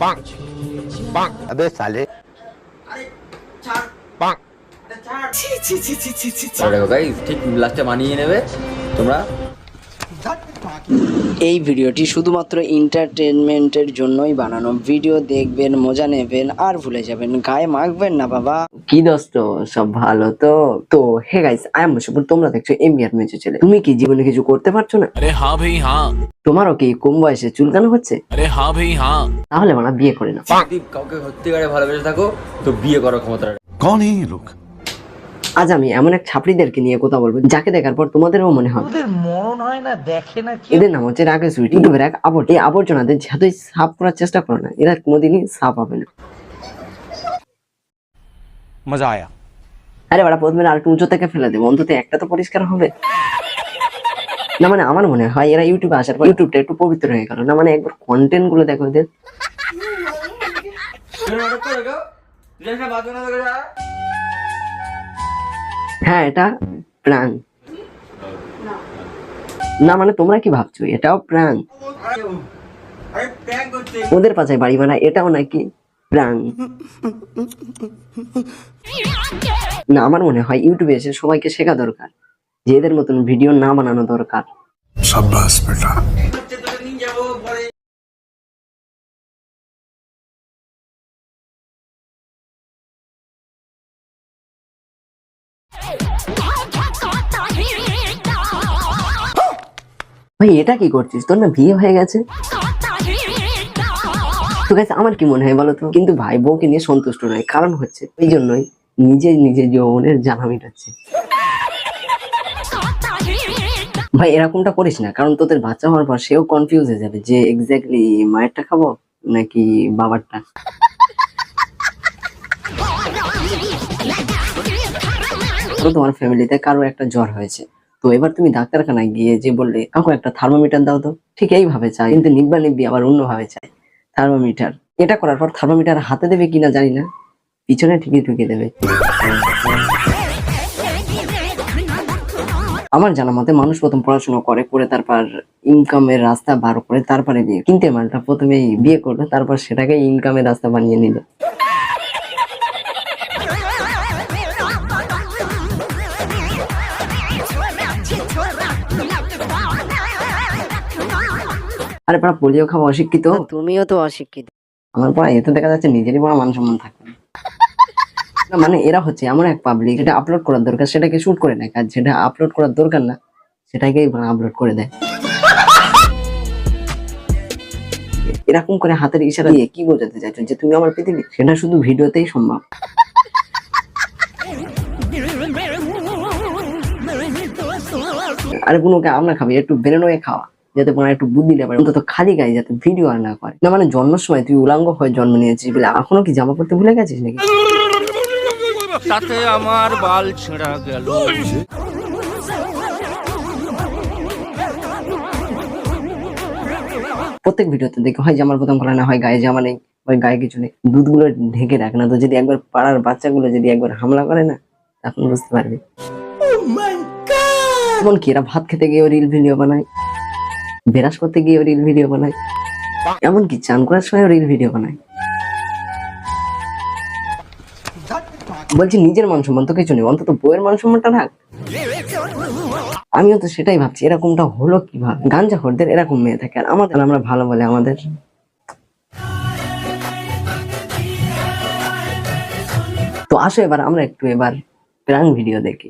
Bonk. Bonk. अबे साले Bonk. দেখো গাইস ঠিক লাস্টে মানিয়ে নেবে তোমরা এই ভিডিওটি শুধুমাত্র এন্টারটেনমেন্টের জন্যই বানানো। ভিডিও দেখবেন মজা নেবেন আর ভুলে যাবেন। গায়ে মাখবেন না বাবা। কি দোস্ত সব ভালো তো? তো hey guys I am Mushfur তোমরা দেখছ এমবিআর মিউজিক চলে তুমি কি জীবনে কিছু করতে পারছ না? আরে হ্যাঁ ভাই হ্যাঁ। তোমারও কি কম বয়সে চুলকানো হচ্ছে? আরে হ্যাঁ ভাই হ্যাঁ। তাহলে মানে বিয়ে করে না কাউকে সত্যিকারে ভালোবেসে থাকো তো বিয়ে করো ক্ষমতা কোন এই লোক? আজ আমি এমন এক ছাপড়িদেরকে নিয়ে কথা বলব যাকে দেখার পর তোমাদেরও মনে হয় মন হয় না দেখে না এদের নাম হচ্ছে রাকেশ উইট ইউটিউবের এক আবর্ট এই আবর্জনাদের যতই সাফ করার চেষ্টা করো না এরা কোনোদিনই সাফ হবে না। মজা আয়া। আরে বাড়া প্রথমে আর একটু উঁচু থেকে ফেলে দেবো অন্তত একটা তো পরিষ্কার হবে। না মানে আমার মনে হয় এরা ইউটিউবে আসার পর ইউটিউবটা একটু পবিত্র হয়ে গেল। না মানে একবার কন্টেন্টগুলো দেখো এদের। হ্যাঁ এটা প্রাণ। না মানে তোমরা কি ভাবছ? এটাও প্রাণ। ওদের পাশে বাড়ি ভাড়া এটাও নাকি প্রাণ। না, আমার মনে হয় ইউটিউবে এসে সবাইকে শেখা দরকার, যে এদের মতন ভিডিও না বানানো দরকার। সাব্বাস, বেটা। ভাই, এটা কি করছিস? তোর না বিয়ে হয়ে গেছে? তো গাইস আমার কি মনে হয় বলো তো? কিন্তু ভাই, বউকে নিয়ে সন্তুষ্ট নয়, কারণ হচ্ছে এই জন্যই নিজে নিজে যৌবনের জানা মিটাচ্ছে। ভাই, এরকমটা করিস না, কারণ তোদের বাচ্চা হওয়ার পর সেও কনফিউজ হয়ে যাবে যে এক্স্যাক্টলি মায়েরটা খাব নাকি বাবারটা? তোমার ফ্যামিলিতে কারও একটা জ্বর হয়েছে। তো এবার তুমি ডাক্তারখানায় গিয়ে যে বললে কাকু একটা থার্মোমিটার দাও তো। ঠিক এইভাবে চাই। কিন্তু নিব্বা নিব্বি আবার অন্যভাবে চাই থার্মোমিটার এটা করার পর থার্মোমিটার হাতে দেবে কিনা জানি না। পিছনে ঠিকই ঢুকিয়ে দেবে। আমার জানা মতে মানুষ প্রথম পড়াশোনা করে করে তারপর ইনকামের রাস্তা বার করে তারপরে বিয়ে। কিনতে মালটা প্রথমেই বিয়ে করল তারপর সেটাকে ইনকামের রাস্তা বানিয়ে নিল। আরে পড়া পোলিও খাওয়া অশিক্ষিত? তুমিও তো অশিক্ষিত। আমার পড়া এতে দেখা যাচ্ছে নিজেরই বড় মান সম্মান থাকবে। না। মানে এরা হচ্ছে এমন এক পাবলিক যেটা আপলোড করার দরকার সেটাকে শুট করে নেয়। আর যেটা আপলোড করার দরকার না সেটাকেই আপলোড করে দেয়। এরকম করে হাতের ইশারা দিয়ে কি বোঝাতে চাইছো? যে তুমি আমার পৃথিবী সেটা শুধু ভিডিওতেই সম্ভব। আরে বুনুকে আমরা খাবি একটু বেরোনো খাওয়া। যাতে কোনো একটু বুদ্ধি দেবে অন্তত খালি গায়ে যাতে ভিডিও আর না করে। না মানে জন্মের সময় তুই উলাঙ্গ হয়ে জন্ম নিয়েছিস বলে এখনও কি জামা পড়তে ভুলে গেছিস নাকি? তাতে আমার বাল ছেঁড়া গেল। প্রত্যেক ভিডিওতে দেখি হয় জামার প্রথম করা না হয় গায়ে জামা নেই হয় গায়ে কিছু নেই। দুধগুলো ঢেকে রাখ না তো যদি একবার পাড়ার বাচ্চাগুলো যদি একবার হামলা করে না তখন বুঝতে পারবি। এমন কি এরা ভাত খেতে গিয়ে রিল ভিডিও বানায়। বেরাস করতে গিয়েও রিল ভিডিও বানায়। এমনকি চান করার সময় রিল ভিডিও বানায়। বলছি নিজের মান সম্মান তো কিছু নেই, অন্তত বইয়ের মান সম্মানটা রাখ। আমিও তো সেটাই ভাবছি, এরকমটা হলো কীভাবে? গাঞ্জা খোরদের এরকম মেয়ে থাকে, আর আমাদের আমরা ভালো বলে আমাদের। তো আসো এবার, আমরা একটু এবার প্রাং ভিডিও দেখি।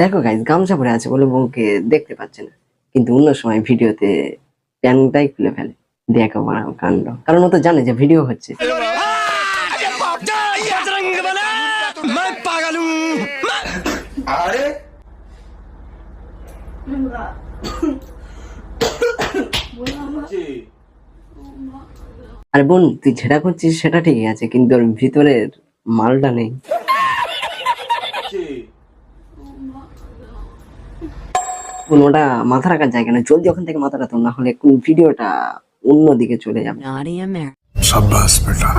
দেখো গাইজ গামছা পরে আছে বলে বউকে দেখতে পাচ্ছে না। কিন্তু অন্য সময় ভিডিওতে প্যান্টটাই খুলে ফেলে। দেখো মারা কাণ্ড। কারণ ও তো জানে যে ভিডিও হচ্ছে। আরে বোন তুই যেটা করছিস সেটা ঠিকই আছে কিন্তু ওর ভিতরের মালটা নেই। কোনোটা মাথা রাখার জায়গা না জলদি ওখান থেকে মাথা রাখতো না হলে ভিডিওটা অন্যদিকে চলে যাবে। সাব্বাস বেটা।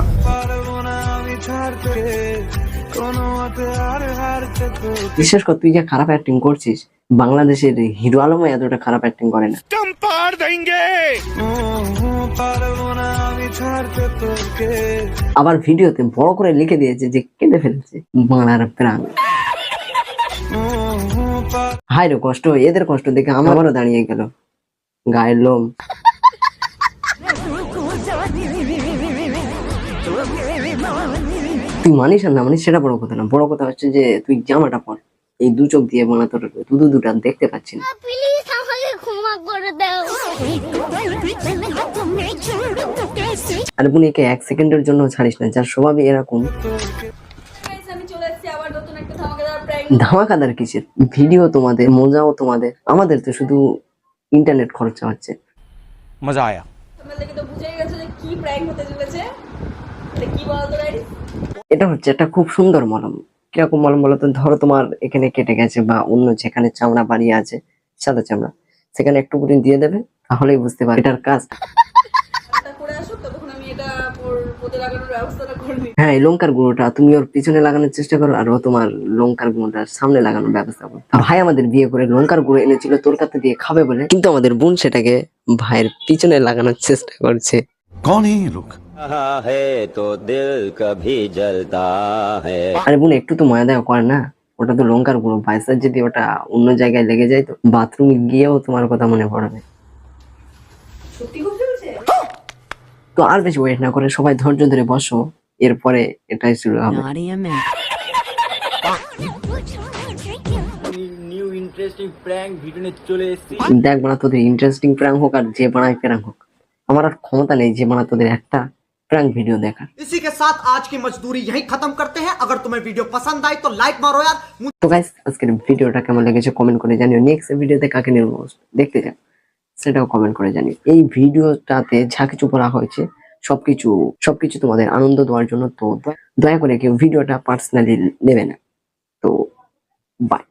বিশ্বাস কর তুই যে খারাপ অ্যাক্টিং করছিস বাংলাদেশের হিরো আলমও এতটা খারাপ অ্যাক্টিং করে না। আবার ভিডিওতে বড় করে লিখে দিয়েছে যে কেঁদে ফেলছে বাংলার প্রাণ। হাই রে কষ্ট এদের কষ্ট দেখে আমারও দাঁড়িয়ে গেল। গায়ের লোম। তুই মানিস আর না মানিস সেটা বড় কথা না। বড় কথা হচ্ছে যে তুই জামাটা পর। এই দু চোখ দিয়ে বাংলা তোর দুদু দুটা দেখতে পাচ্ছি না। আর বোন একে এক সেকেন্ডের জন্য ছাড়িস না। যার স্বভাবই এরকম Guys, আমি চলে এসেছি আবার নতুন একটা ধামাকাদার কিসের? ভিডিও তোমাদের মজাও তোমাদের। আমাদের তো শুধু ইন্টারনেট খরচা হচ্ছে। মজা আয়া। এটা হচ্ছে একটা খুব সুন্দর মলম। কীরকম মলম বলো তো? ধরো তোমার এখানে কেটে গেছে বা অন্য যেখানে চামড়া বাড়িয়ে আছে সাদা চামড়া। সেখানে একটু করে দিয়ে দেবে তাহলেই বুঝতে পারবে। এটার কাজ হ্যাঁ লঙ্কার গুঁড়োটা তুমি ওর পিছনে লাগানোর চেষ্টা করো আর তোমার লঙ্কার সামনে লাগানোর ব্যবস্থা করো। ভাই আমাদের বিয়ে করে লঙ্কার গুঁড়ো এনেছিল তোর কাছে দিয়ে খাবে বলে। কিন্তু আমাদের বোন সেটাকে ভাইয়ের পিছনে লাগানোর চেষ্টা করছে। একটু তো মায়া দেওয়া কর না। ওটা তো লঙ্কার গুঁড়ো ভাইসার যদি ওটা অন্য জায়গায় লেগে যায় তো বাথরুমে গিয়েও তোমার কথা মনে পড়বে। তো আর বেশি ওয়েট না করে সবাই ধৈর্য ধরে বসো এরপরে এটাই শুরু হবে নিউ ইন্টারেস্টিং প্র্যাঙ্ক ভিডিও নিয়ে চলে এসেছি দেখ বানা তোদের ইন্টারেস্টিং প্র্যাঙ্ক হোক আর যে বানায় প্র্যাঙ্ক হোক আমার আর ক্ষমতা নেই যে বানা তোদের একটা প্র্যাঙ্ক ভিডিও দেখার इसी के साथ आज की मजदूरी यहीं खत्म करते हैं अगर तुम्हें वीडियो पसंद आई तो लाइक मारो यार তো গাইস আজকের ভিডিওটা কেমন লেগেছে কমেন্ট করে জানিও নেক্সট ভিডিওতে কাকে নিয়ে দেখতে চাও সেটাও কমেন্ট করে জানি এই ভিডিওটাতে যা কিছু করা হয়েছে, সবকিছু সবকিছু তোমাদের আনন্দ দেওয়ার জন্য তো দয়া- দয়া করে কেউ ভিডিওটা পার্সোনালি নেবে না। তো বাই